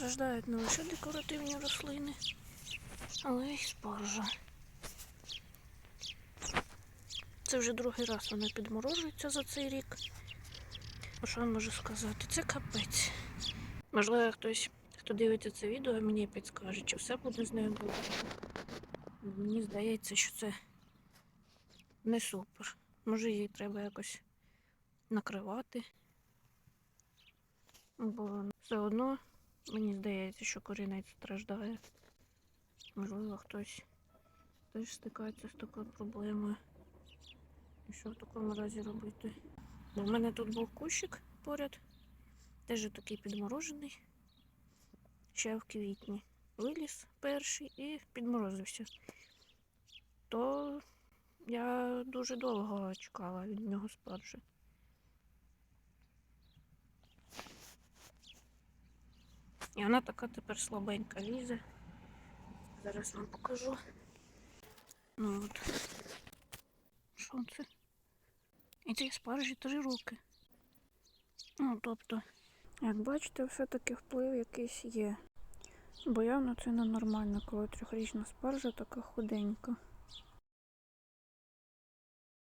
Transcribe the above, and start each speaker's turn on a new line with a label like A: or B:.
A: страждають не лише декоративні рослини, але й спаржа. Це вже другий раз вона підморожується за цей рік. Що я можу сказати? Це капець. Можливо, хтось, хто дивиться це відео, мені підскаже, чи все буде з нею добре. Мені здається, що це не супер. Може, її треба якось накривати. Бо все одно мені здається, що корінець страждає. Можливо, хтось теж стикається з такою проблемою. І що в такому разі робити? У мене тут був кущик поряд, теж такий підморожений. Ще в квітні. Виліз перший і підморозився. То я дуже довго чекала від нього спаржі. І вона така тепер слабенька лізе. Зараз вам покажу. Ну от. Що це? І цій спаржі три роки. Ну, тобто, як бачите, все-таки вплив якийсь є. Бо явно це ненормально, коли трьохрічна спаржа така худенька.